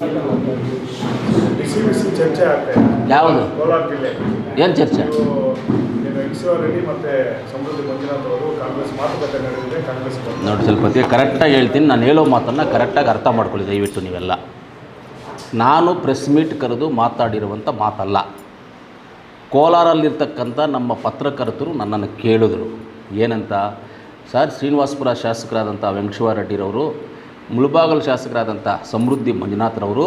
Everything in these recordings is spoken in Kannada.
ಬಿಸಿ ಬಿಸಿ ಚರ್ಚೆ? ಆಗ್ತಾ ಇದೆ ಯಾವುದು ಕೋಲಾರ ಜಿಲ್ಲೆ ಏನು ಚರ್ಚೆ ಮತ್ತೆ ಸಮೃದ್ಧಿ ಮಂಜುನಾಥ್ ಅವರು ಕಾಂಗ್ರೆಸ್ ಮಾತುಕತೆ ನಡೆದಿದೆ ಕಾಂಗ್ರೆಸ್ ನೋಡಿ ಸ್ವಲ್ಪ ಕರೆಕ್ಟಾಗಿ ಹೇಳ್ತೀನಿ. ನಾನು ಹೇಳೋ ಮಾತನ್ನು ಕರೆಕ್ಟಾಗಿ ಅರ್ಥ ಮಾಡ್ಕೊಳ್ಳಿ ದಯವಿಟ್ಟು ನೀವೆಲ್ಲ. ನಾನು ಪ್ರೆಸ್ ಮೀಟ್ ಕರೆದು ಮಾತಾಡಿರುವಂಥ ಮಾತಲ್ಲ. ಕೋಲಾರಲ್ಲಿರ್ತಕ್ಕಂಥ ನಮ್ಮ ಪತ್ರಕರ್ತರು ನನ್ನನ್ನು ಕೇಳಿದ್ರು. ಏನಂತ? ಸರ್ ಶ್ರೀನಿವಾಸಪುರ ಶಾಸಕರಾದಂಥ ವೆಂಕಟೇಶ್ವರ ರೆಡ್ಡಿರವರು ಮುಳಬಾಗಲು ಶಾಸಕರಾದಂಥ ಸಮೃದ್ಧಿ ಮಂಜುನಾಥ್ರವರು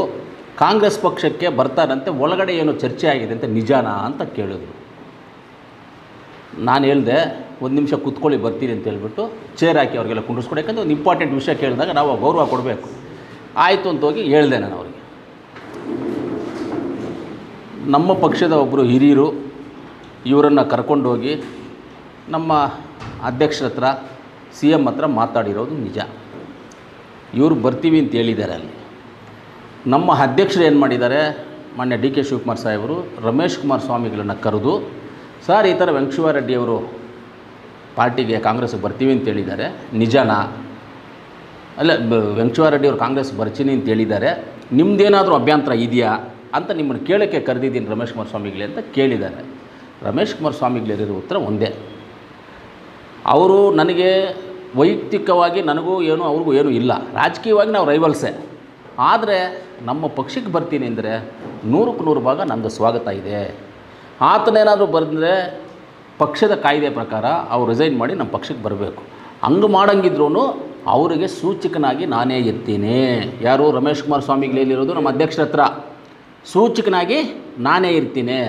ಕಾಂಗ್ರೆಸ್ ಪಕ್ಷಕ್ಕೆ ಬರ್ತಾರಂತೆ, ಒಳಗಡೆ ಏನೋ ಚರ್ಚೆ ಆಗಿದೆ ಅಂತ ನಿಜಾನಾ ಅಂತ ಕೇಳಿದರು. ನಾನು ಹೇಳಿದೆ, ಒಂದು ನಿಮಿಷ ಕೂತ್ಕೊಳ್ಳಿ, ಬರ್ತೀನಿ ಅಂತ ಹೇಳ್ಬಿಟ್ಟು ಚೇರ್ ಹಾಕಿ ಅವರಿಗೆಲ್ಲ ಕುಂಡಿಸ್ಕೊಡಿ ಯಾಕಂದರೆ ಒಂದು ಇಂಪಾರ್ಟೆಂಟ್ ವಿಷಯ ಕೇಳಿದಾಗ ನಾವು ಗೌರವ ಕೊಡಬೇಕು. ಆಯಿತು ಅಂತ ಹೋಗಿ ಹೇಳಿದೆ ನಾನು ಅವರಿಗೆ. ನಮ್ಮ ಪಕ್ಷದ ಒಬ್ಬರು ಹಿರಿಯರು, ಇವರನ್ನು ಕರ್ಕೊಂಡೋಗಿ ನಮ್ಮ ಅಧ್ಯಕ್ಷರ ಹತ್ರ, ಸಿ ಎಂ ಹತ್ರ ಮಾತಾಡಿರೋದು ನಿಜ. ಇವರು ಬರ್ತೀವಿ ಅಂತ ಹೇಳಿದ್ದಾರೆ ಅಲ್ಲಿ. ನಮ್ಮ ಅಧ್ಯಕ್ಷರು ಏನು ಮಾಡಿದ್ದಾರೆ? ಮಾನ್ಯ ಡಿ ಕೆ ಶಿವಕುಮಾರ್ ಸಾಹೇಬರು, ರಮೇಶ್ ಕುಮಾರ್ ಸ್ವಾಮಿಗಳನ್ನು ಕರೆದು, ಸರ್, ಈ ಥರ ರೆಡ್ಡಿಯವರು ಪಾರ್ಟಿಗೆ ಕಾಂಗ್ರೆಸ್ಗೆ ಬರ್ತೀವಿ ಅಂತ ಹೇಳಿದ್ದಾರೆ. ನಿಜನಾ? ಅಲ್ಲ, ಬ- ವೆಂಕಟೇಶ್ವರ ರೆಡ್ಡಿ ಅವರು ಕಾಂಗ್ರೆಸ್ ಬರ್ತೀನಿ ಅಂತ ಹೇಳಿದ್ದಾರೆ. ನಿಮ್ಮದೇನಾದರೂ ಅಭ್ಯಂತರ ಇದೆಯಾ ಅಂತ ನಿಮ್ಮನ್ನು ಕೇಳೋಕ್ಕೆ ಕರೆದಿದ್ದೀನಿ ರಮೇಶ್ ಕುಮಾರ್ ಸ್ವಾಮಿಗಳೇ ಅಂತ ಕೇಳಿದ್ದಾರೆ. ರಮೇಶ್ ಕುಮಾರ್ ಸ್ವಾಮಿಗಳಿರೋ ಉತ್ತರ ಒಂದೇ. ಅವರು ನನಗೆ ವೈಯಕ್ತಿಕವಾಗಿ ನನಗೂ ಏನು ಅವ್ರಿಗೂ ಏನೂ ಇಲ್ಲ. ರಾಜಕೀಯವಾಗಿ ನಾವು ರೈವಲ್ಸೇ ಆದರೆ ನಮ್ಮ ಪಕ್ಷಕ್ಕೆ ಬರ್ತೀನಿ ಅಂದರೆ ನೂರಕ್ಕೆ ನೂರು ಭಾಗ ನಂದು ಸ್ವಾಗತ ಇದೆ. ಆತನೇನಾದರೂ ಬಂದರೆ ಪಕ್ಷದ ಕಾಯ್ದೆ ಪ್ರಕಾರ ಅವ್ರು ರಿಸೈನ್ ಮಾಡಿ ನಮ್ಮ ಪಕ್ಷಕ್ಕೆ ಬರಬೇಕು. ಹಂಗೆ ಮಾಡಂಗಿದ್ರೂ ಅವರಿಗೆ ಸೂಚಕನಾಗಿ ನಾನೇ ಇರ್ತೀನಿ. ಯಾರು ರಮೇಶ್ ಕುಮಾರ್ ಸ್ವಾಮಿಗಳಲ್ಲಿರೋದು ನಮ್ಮ ಅಧ್ಯಕ್ಷರ ಹತ್ರ. ಸೂಚಕನಾಗಿ ನಾನೇ ಇರ್ತೀನಿ.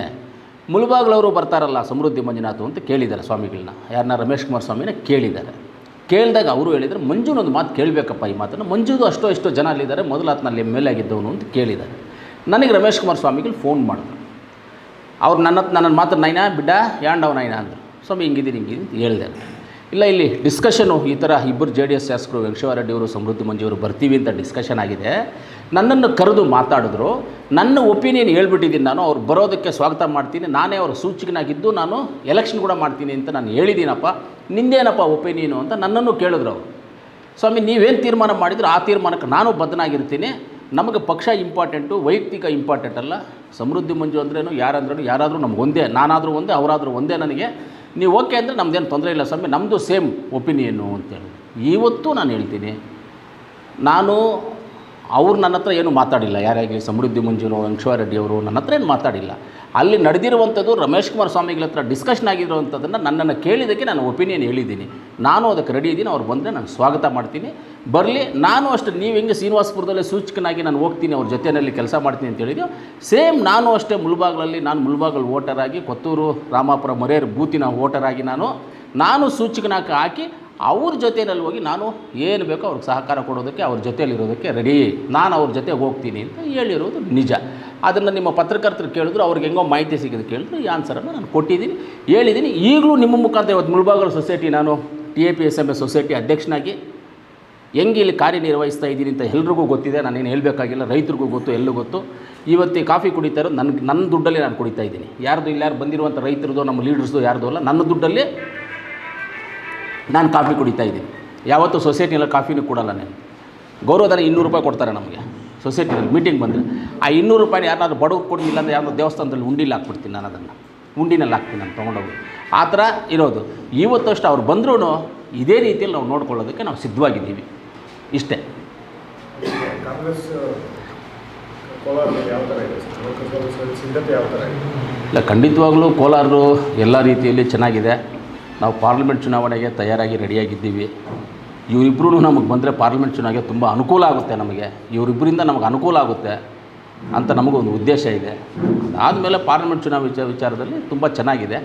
ಮುಳುಬಾಗ್ಲವರು ಬರ್ತಾರಲ್ಲ ಸಮೃದ್ಧಿ ಮಂಜುನಾಥ್ ಅಂತ ಕೇಳಿದ್ದಾರೆ ಸ್ವಾಮಿಗಳನ್ನ ಯಾರನ್ನ ರಮೇಶ್ ಕುಮಾರ್ ಸ್ವಾಮಿನ ಕೇಳಿದ್ದಾರೆ. ಕೇಳಿದಾಗ ಅವರು ಹೇಳಿದರೆ ಮಂಜುನೊಂದು ಮಾತು ಕೇಳಬೇಕಪ್ಪ ಈ ಮಾತನ್ನು. ಮಂಜುದು ಅಷ್ಟೋ ಎಷ್ಟೋ ಜನ ಅಲ್ಲಿದ್ದಾರೆ, ಮೊದಲು ಆತನಲ್ಲಿ ಎಂ ಎಲ್ ಆಗಿದ್ದವನು ಅಂತ ಕೇಳಿದ್ದಾರೆ. ನನಗೆ ರಮೇಶ್ ಕುಮಾರ್ ಸ್ವಾಮಿಗಳು ಫೋನ್ ಮಾಡಿದ್ರು. ಅವ್ರು ನನ್ನ ನನ್ನ ಮಾತ್ರ ನೈನಾ, ಬಿಡ್ಡ, ಯಾಂಡವ ನೈನಾ ಅಂದರು. ಸ್ವಾಮಿ ಹಿಂಗಿದ್ದೀನಿ ಹಿಂಗಿದ್ದೀನಿ ಅಂತ ಹೇಳಿದೆ ಇಲ್ಲ, ಇಲ್ಲಿ ಡಿಸ್ಕಷನು ಈ ಥರ ಇಬ್ಬರು ಜೆ ಡಿ ಎಸ್ ಶಾಸಕರು, ವೆಂಕಟೇಶ್ವರ ಸಮೃದ್ಧಿ ಮಂಜಿಯವರು ಬರ್ತೀವಿ ಅಂತ ಡಿಸ್ಕಷನ್ ಆಗಿದೆ. ನನ್ನನ್ನು ಕರೆದು ಮಾತಾಡಿದ್ರು. ನನ್ನ ಒಪಿನಿಯನ್ ಹೇಳ್ಬಿಟ್ಟಿದ್ದೀನಿ ನಾನು, ಅವ್ರು ಬರೋದಕ್ಕೆ ಸ್ವಾಗತ ಮಾಡ್ತೀನಿ. ನಾನೇ ಅವ್ರ ಸೂಚಕನಾಗಿದ್ದು, ನಾನು ಎಲೆಕ್ಷನ್ ಕೂಡ ಮಾಡ್ತೀನಿ ಅಂತ ನಾನು ಹೇಳಿದ್ದೀನಪ್ಪ. ನಿಂದೇನಪ್ಪ ಒಪಿನಿಯನು ಅಂತ ನನ್ನನ್ನು ಕೇಳಿದ್ರು ಅವರು. ಸ್ವಾಮಿ, ನೀವೇನು ತೀರ್ಮಾನ ಮಾಡಿದ್ರು, ಆ ತೀರ್ಮಾನಕ್ಕೆ ನಾನು ಬದ್ಧನಾಗಿರ್ತೀನಿ. ನಮಗೆ ಪಕ್ಷ ಇಂಪಾರ್ಟೆಂಟು ವೈಯಕ್ತಿಕ ಇಂಪಾರ್ಟೆಂಟ್ ಅಲ್ಲ. ಸಮೃದ್ಧಿ ಮಂಜು ಅಂದ್ರೇನು ಯಾರಂದ್ರೂ ಯಾರಾದರೂ ನಮ್ಗೆ ಒಂದೇ ನಾನಾದರೂ ಒಂದೇ, ಅವರಾದರೂ ಒಂದೇ ನನಗೆ. ನೀವು ಓಕೆ ಅಂದರೆ ನಮ್ಮದೇನು ತೊಂದರೆ ಇಲ್ಲ ಸ್ವಾಮಿ ನಮ್ಮದು ಸೇಮ್ ಒಪಿನಿಯನ್ನು ಅಂತೇಳಿ ಇವತ್ತು ನಾನು ಹೇಳ್ತೀನಿ, ನಾನು ಅವ್ರು ನನ್ನ ಹತ್ರ ಏನು ಮಾತಾಡಿಲ್ಲ. ಯಾರಾಗಲಿ ಸಮೃದ್ಧಿ ಮಂಜೂರು ರೆಡ್ಡಿ ಅವರು ನನ್ನ ಹತ್ರ ಏನು ಮಾತಾಡಿಲ್ಲ. ಅಲ್ಲಿ ನಡೆದಿರುವಂಥದ್ದು ರಮೇಶ್ ಕುಮಾರ್ ಸ್ವಾಮಿಗಳ ಹತ್ರ ಡಿಸ್ಕಷನ್ ಆಗಿರುವಂಥದ್ದನ್ನು ನನ್ನನ್ನು ಕೇಳಿದ್ದಕ್ಕೆ ನಾನು ಒಪಿನಿಯನ್ ಹೇಳಿದ್ದೀನಿ. ನಾನು ಅದಕ್ಕೆ ರೆಡಿ ಇದ್ದೀನಿ. ಅವ್ರು ಬಂದರೆ ನಾನು ಸ್ವಾಗತ ಮಾಡ್ತೀನಿ. ಬರಲಿ, ನಾನು ಅಷ್ಟು, ನೀವು ಹೆಂಗೆ ಶ್ರೀನಿವಾಸಪುರದಲ್ಲಿ ಸೂಚಕನಾಗಿ ನಾನು ಹೋಗ್ತೀನಿ, ಅವ್ರ ಜೊತೆಯಲ್ಲಿ ಕೆಲಸ ಮಾಡ್ತೀನಿ ಅಂತ ಸೇಮ್ ನಾನು ಅಷ್ಟೇ ಮುಳ್ಬಾಗ್ಲಲ್ಲಿ ನಾನು ಮುಳ್ಬಾಗಲ್ ವೋಟರಾಗಿ ಕೊತ್ತೂರು, ರಾಮಾಪುರ ಮರೇರ್ ಬೂತಿನ ವೋಟರಾಗಿ ನಾನು ನಾನು ಸೂಚಕನಾಗಿ ಹಾಕಿ ಅವ್ರ ಜೊತೆಯಲ್ಲಿ ಹೋಗಿ ನಾನು ಏನು ಬೇಕೋ ಅವ್ರಿಗೆ ಸಹಕಾರ ಕೊಡೋದಕ್ಕೆ, ಅವ್ರ ಜೊತೆಯಲ್ಲಿರೋದಕ್ಕೆ ರೆಡಿ ನಾನು ಅವ್ರ ಜೊತೆ ಹೋಗ್ತೀನಿ ಅಂತ ಹೇಳಿರೋದು ನಿಜ. ಅದನ್ನು ನಿಮ್ಮ ಪತ್ರಕರ್ತರು ಕೇಳಿದ್ರು, ಅವ್ರಿಗೆ ಹೆಂಗೋ ಮಾಹಿತಿ ಸಿಗೋದು ಕೇಳಿದ್ರು, ಈ ಆನ್ಸರನ್ನು ನಾನು ಕೊಟ್ಟಿದ್ದೀನಿ. ಹೇಳಿದ್ದೀನಿ, ಈಗಲೂ ನಿಮ್ಮ ಮುಖಾಂತರ ಇವತ್ತು ಮುಳಬಾಗಲ್ ಸೊಸೈಟಿ ನಾನು T A P S M S society ಅಧ್ಯಕ್ಷನಾಗಿ ಹೆಂಗೆ ಇಲ್ಲಿ ಕಾರ್ಯನಿರ್ವಹಿಸ್ತಾ ಇದ್ದೀನಿ ಅಂತ ಎಲ್ರಿಗೂ ಗೊತ್ತಿದೆ. ನಾನೇನು ಹೇಳಬೇಕಾಗಿಲ್ಲ, ರೈತರಿಗೂ ಗೊತ್ತು, ಎಲ್ಲೂ ಗೊತ್ತು. ಇವತ್ತು ಕಾಫಿ ಕುಡಿತಾ ಇರೋದು ನನ್ನ ನನ್ನ ದುಡ್ಡಲ್ಲಿ ನಾನು ಕುಡಿತಾ ಇದ್ದೀನಿ. ಯಾರ್ದು ಇಲ್ಲಿ ಯಾರು ಬಂದಿರುವಂಥ ರೈತರದು ನಮ್ಮ ಲೀಡರ್ಸ್ದು ಯಾರ್ದು ಅಲ್ಲ, ನನ್ನ ದುಡ್ಡಲ್ಲಿ ನಾನು ಕಾಫಿ ಕುಡಿತಾ ಇದ್ದೀನಿ. ಯಾವತ್ತೂ ಸೊಸೈಟಿಯಲ್ಲಿ ಕಾಫಿನೂ ಕೊಡಲ್ಲ ನಾನು. ಗೌರವಧನ ಇನ್ನೂರು ರೂಪಾಯಿ ಕೊಡ್ತಾರೆ ನಮಗೆ. ಸೊಸೈಟಿನಲ್ಲಿ ಮೀಟಿಂಗ್ ಬಂದರೆ ಆ ಇನ್ನೂರು ರೂಪಾಯಿ ಯಾರನ್ನಾದ್ರು ಬಡವ್ರು ಕೊಡಲಿಲ್ಲ ಅಂದರೆ ಯಾರೋ ದೇವಸ್ಥಾನದಲ್ಲಿ ಉಂಡಿಲಿ ಹಾಕ್ಬಿಡ್ತೀನಿ ನಾನು ಅದನ್ನು. ಉಂಡಿನಲ್ಲಿ ಹಾಕ್ತೀನಿ ನಾನು ತೊಗೊಂಡೋಗಿ. ಆ ಥರ ಇರೋದು. ಇವತ್ತಷ್ಟು ಅವ್ರು ಬಂದ್ರೂ ಇದೇ ರೀತಿಯಲ್ಲಿ ನಾವು ನೋಡ್ಕೊಳ್ಳೋದಕ್ಕೆ ನಾವು ಸಿದ್ಧವಾಗಿದ್ದೀವಿ. ಇಷ್ಟೇ. ಇಲ್ಲ ಖಂಡಿತವಾಗಲೂ ಕೋಲಾರರು ಎಲ್ಲ ರೀತಿಯಲ್ಲಿ ಚೆನ್ನಾಗಿದೆ. ನಾವು ಪಾರ್ಲಿಮೆಂಟ್ ಚುನಾವಣೆಗೆ ತಯಾರಾಗಿ ರೆಡಿಯಾಗಿದ್ದೀವಿ. ಇವರಿಬ್ಬರೂ ನಮಗೆ ಬಂದರೆ ಪಾರ್ಲಿಮೆಂಟ್ ಚುನಾವಣೆಗೆ ತುಂಬ ಅನುಕೂಲ ಆಗುತ್ತೆ ನಮಗೆ. ಇವರಿಬ್ಬರಿಂದ ನಮಗೆ ಅನುಕೂಲ ಆಗುತ್ತೆ ಅಂತ ನಮಗೊಂದು ಉದ್ದೇಶ ಇದೆ. ಆದಮೇಲೆ ಪಾರ್ಲಿಮೆಂಟ್ ಚುನಾವಣೆ ವಿಚಾರ ವಿಚಾರದಲ್ಲಿ ತುಂಬ ಚೆನ್ನಾಗಿದೆ.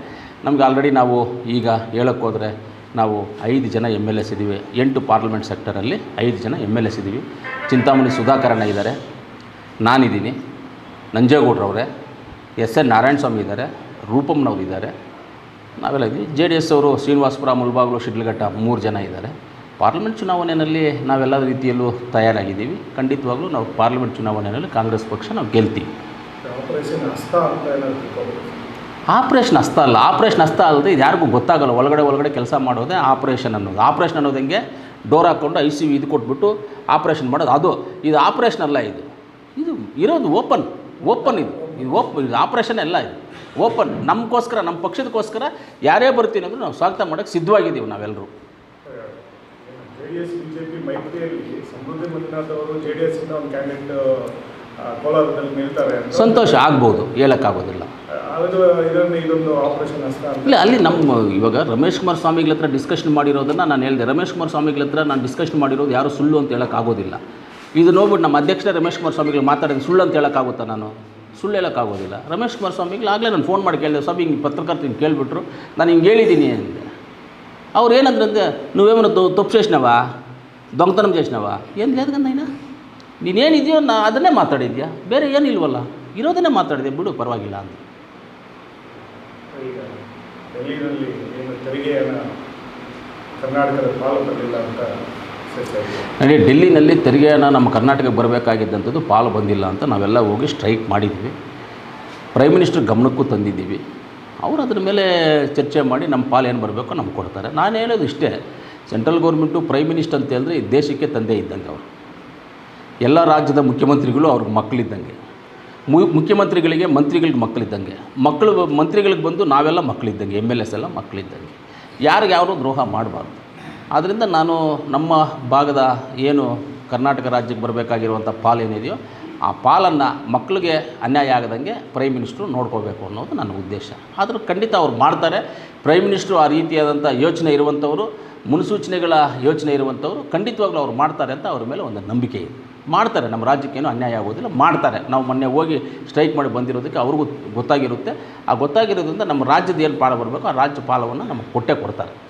ನಮಗೆ ಆಲ್ರೆಡಿ ನಾವು ಈಗ ಹೇಳೋಕ್ಕೋದ್ರೆ ನಾವು ಐದು ಜನ ಎಂ ಎಲ್ ಎಸ್ ಇದ್ದೀವಿ. ಎಂಟು ಪಾರ್ಲಿಮೆಂಟ್ ಸೆಕ್ಟರಲ್ಲಿ ಐದು ಜನ ಎಂ ಎಲ್ ಎಸ್ ಇದ್ದೀವಿ. ಚಿಂತಾಮಣಿ ಸುಧಾಕರಣ ಇದ್ದಾರೆ. ನಾನಿದ್ದೀನಿ. ನಂಜೇಗೌಡ್ರವರೇ. ಎಸ್ ಎನ್ ನಾರಾಯಣ ಸ್ವಾಮಿ ಇದ್ದಾರೆ. ರೂಪಮ್ನವ್ರು ಇದ್ದಾರೆ. ನಾವೆಲ್ಲ ಇದ್ವಿ ಜೆ ಡಿ ಎಸ್ ಅವರು ಶ್ರೀನಿವಾಸಪುರ ಮುಳಬಾಗಿಲು ಶಿಡ್ಲಘಟ್ಟ ಮೂರು ಜನ ಇದ್ದಾರೆ. ಪಾರ್ಲಿಮೆಂಟ್ ಚುನಾವಣೆಯಲ್ಲಿ ನಾವೆಲ್ಲ ರೀತಿಯಲ್ಲೂ ತಯಾರಾಗಿದ್ದೀವಿ. ಖಂಡಿತವಾಗ್ಲೂ ನಾವು ಪಾರ್ಲಿಮೆಂಟ್ ಚುನಾವಣೆಯಲ್ಲಿ ಕಾಂಗ್ರೆಸ್ ಪಕ್ಷ ನಾವು ಗೆಲ್ತೀವಿ. ಆಪರೇಷನ್ ಹಸ್ತ ಅಲ್ಲ. ಆಪ್ರೇಷನ್ ಅಸ್ತ ಅಲ್ಲದೆ ಇದು ಯಾರಿಗೂ ಗೊತ್ತಾಗಲ್ಲ. ಒಳಗಡೆ ಒಳಗಡೆ ಕೆಲಸ ಮಾಡೋದೇ ಆಪ್ರೇಷನ್ ಅನ್ನೋದು. ಆಪ್ರೇಷನ್ ಅನ್ನೋದು ಹೆಂಗೆ? ಡೋರ್ ಹಾಕ್ಕೊಂಡು ಐ ಸಿ ಯು ಇದು ಕೊಟ್ಬಿಟ್ಟು ಆಪ್ರೇಷನ್ ಮಾಡೋದು. ಅದು ಇದು ಆಪ್ರೇಷನ್ ಅಲ್ಲ ಇದು. ಇದು ಇರೋದು ಓಪನ್ ಓಪನ್ ಇದು. ಇದು ಓಪ್ ಇದು ಆಪ್ರೇಷನ್ ಎಲ್ಲ ಇದು. ಓಪನ್. ನಮಗೋಸ್ಕರ ನಮ್ಮ ಪಕ್ಷದಕ್ಕೋಸ್ಕರ ಯಾರೇ ಬರ್ತೀನಿ ಅಂದರೂ ನಾವು ಸ್ವಾಗತ ಮಾಡೋಕ್ಕೆ ಸಿದ್ಧವಾಗಿದ್ದೀವಿ ನಾವೆಲ್ಲರೂ ಜೆ ಡಿ ಎಸ್ ಬಿಜೆಪಿ ಮೈತ್ರಿಯಲ್ಲಿ ಸಮೃದ್ಧಿ ಮಂಜುನಾಥ್ ಅವರು ಜೆ ಇಂದ ಒಂದು ಕ್ಯಾಂಡಿಡೇಟ್ ಕೋಲಾರದಲ್ಲಿ ನಿಲ್ತಾರೆ ಅಂತ. ಸಂತೋಷ ಆಗ್ಬೋದು ಹೇಳೋಕ್ಕಾಗೋದಿಲ್ಲ. ಇಲ್ಲ ಅಲ್ಲಿ ನಮ್ಮ ಇವಾಗ ರಮೇಶ್ ಕುಮಾರ್ ಸ್ವಾಮಿಗಳ ಹತ್ರ ಡಿಸ್ಕಷನ್ ಮಾಡಿರೋದನ್ನು ನಾನು ಹೇಳಿದೆ. ರಮೇಶ್ ಕುಮಾರ್ ಸ್ವಾಮಿಗಳ ಹತ್ರ ನಾನು ಡಿಸ್ಕಷನ್ ಮಾಡಿರೋದು ಯಾರು ಸುಳ್ಳು ಅಂತ ಹೇಳೋಕ್ಕಾಗೋದಿಲ್ಲ. ಇದು ನೋಡ್ಬಿಟ್ಟು ನಮ್ಮ ಅಧ್ಯಕ್ಷ ರಮೇಶ್ ಕುಮಾರ್ ಸ್ವಾಮಿಗಳು ಮಾತಾಡೋದು ಸುಳ್ಳು ಅಂತ ಹೇಳೋಕ್ಕಾಗುತ್ತಾ ನಾನು? ಸುಳ್ಳು ಹೇಳೋಕ್ಕಾಗೋದಿಲ್ಲ ರಮೇಶ್ ಕುಮಾರ್ ಸ್ವಾಮಿಗಳು ಆಗಲೇ ನಾನು ಫೋನ್ ಮಾಡಿ ಕೇಳಿದೆ ಸ್ವಾಮಿ ಹಿಂಗೆ ಪತ್ರಕರ್ತ ಹಿಂಗೆ ಕೇಳಿಬಿಟ್ರು ನಾನು ಹಿಂಗೆ ಹೇಳಿದ್ದೀನಿ ಅಂದೆ ಅವ್ರು ಏನಂದ್ರಂತೆ నువ్వేమైనా తొ తప్పు చేసినావా దొంగతనం చేసినావా ఏం లేదు కదా నాయన ನೀನೇನಿದೆಯೋ ನಾ ಅದನ್ನೇ ಮಾತಾಡಿದ್ಯಾ ಬೇರೆ ಏನಿಲ್ವಲ್ಲ ಇರೋದನ್ನೇ ಮಾತಾಡಿದೆ ಬಿಡು ಪರವಾಗಿಲ್ಲ ಅಂತ ಈಗ ಡೆಲ್ಲಿನಲ್ಲಿ ಏನು ತೆರಿಗೆಯನ್ನು ಕರ್ನಾಟಕದ ಪಾಲು ಬರಲಿಲ್ಲ ಅಂತ ಚರ್ಚೆ ಆಗಿದೆ ನೋಡಿ ಡೆಲ್ಲಿನಲ್ಲಿ ತೆರಿಗೆಯನ್ನು ನಮ್ಮ ಕರ್ನಾಟಕಕ್ಕೆ ಬರಬೇಕಾಗಿದ್ದಂಥದ್ದು ಪಾಲು ಬಂದಿಲ್ಲ ಅಂತ ನಾವೆಲ್ಲ ಹೋಗಿ ಸ್ಟ್ರೈಕ್ ಮಾಡಿದ್ವಿ ಪ್ರೈಮ್ ಮಿನಿಸ್ಟರ್ ಗಮನಕ್ಕೂ ತಂದಿದ್ದೀವಿ. ಅವರು ಅದ್ರ ಮೇಲೆ ಚರ್ಚೆ ಮಾಡಿ ನಮ್ಮ ಪಾಲು ಏನು ಬರಬೇಕೋ ನಮ್ಗೆ ಕೊಡ್ತಾರೆ. ನಾನು ಹೇಳೋದು ಇಷ್ಟೇ, ಸೆಂಟ್ರಲ್ ಗೌರ್ಮೆಂಟು ಪ್ರೈಮ್ ಮಿನಿಸ್ಟರ್ ಅಂತ ಹೇಳಿದ್ರೆ ಈ ದೇಶಕ್ಕೆ ತಂದೆ ಇದ್ದಂಗೆ ಅವರು. ಎಲ್ಲ ರಾಜ್ಯದ ಮುಖ್ಯಮಂತ್ರಿಗಳು ಅವ್ರಿಗೆ ಮಕ್ಕಳಿದ್ದಂಗೆ. ಮು, ಮುಖ್ಯಮಂತ್ರಿಗಳಿಗೆ ಮಂತ್ರಿಗಳಿಗೆ ಮಕ್ಕಳಿದ್ದಂಗೆ. ಮಕ್ಕಳು, ಮಂತ್ರಿಗಳಿಗೆ ಬಂದು ನಾವೆಲ್ಲ ಮಕ್ಕಳಿದ್ದಂಗೆ ಎಂ ಎಲ್ ಎಸ್ ಎಲ್ಲ ಮಕ್ಕಳಿದ್ದಂಗೆ. ಯಾರಿಗೆ ಯಾರು ದ್ರೋಹ ಮಾಡಬಾರ್ದು. ಆದ್ದರಿಂದ ನಾನು ನಮ್ಮ ಭಾಗದ ಏನು ಕರ್ನಾಟಕ ರಾಜ್ಯಕ್ಕೆ ಬರಬೇಕಾಗಿರುವಂಥ ಪಾಲೇನಿದೆಯೋ ಆ ಪಾಲನ್ನು ಮಕ್ಕಳಿಗೆ ಅನ್ಯಾಯ ಆಗದಂಗೆ ಪ್ರೈಮ್ ಮಿನಿಸ್ಟ್ರು ನೋಡ್ಕೋಬೇಕು ಅನ್ನೋದು ನನ್ನ ಉದ್ದೇಶ. ಆದರೂ ಖಂಡಿತ ಅವ್ರು ಮಾಡ್ತಾರೆ. ಪ್ರೈಮ್ ಮಿನಿಸ್ಟ್ರು ಆ ರೀತಿಯಾದಂಥ ಯೋಚನೆ ಇರುವಂಥವರು, ಮುನ್ಸೂಚನೆಗಳ ಯೋಚನೆ ಇರುವಂಥವ್ರು ಖಂಡಿತವಾಗ್ಲೂ ಅವ್ರು ಮಾಡ್ತಾರೆ ಅಂತ ಅವ್ರ ಮೇಲೆ ಒಂದು ನಂಬಿಕೆ ಇದೆ. ಮಾಡ್ತಾರೆ. ನಮ್ಮ ರಾಜ್ಯಕ್ಕೇನು ಅನ್ಯಾಯ ಆಗೋದಿಲ್ಲ. ಮಾಡ್ತಾರೆ. ನಾವು ಮೊನ್ನೆ ಹೋಗಿ ಸ್ಟ್ರೈಕ್ ಮಾಡಿ ಬಂದಿರೋದಕ್ಕೆ ಅವ್ರಿಗೂ ಗೊತ್ತಾಗಿರುತ್ತೆ. ಆ ಗೊತ್ತಾಗಿರೋದ್ರಿಂದ ನಮ್ಮ ರಾಜ್ಯದ ಏನು ಪಾಲು ಬರಬೇಕು, ಆ ರಾಜ್ಯ ಪಾಲವನ್ನು ನಮಗೆ ಕೊಟ್ಟೇ ಕೊಡ್ತಾರೆ.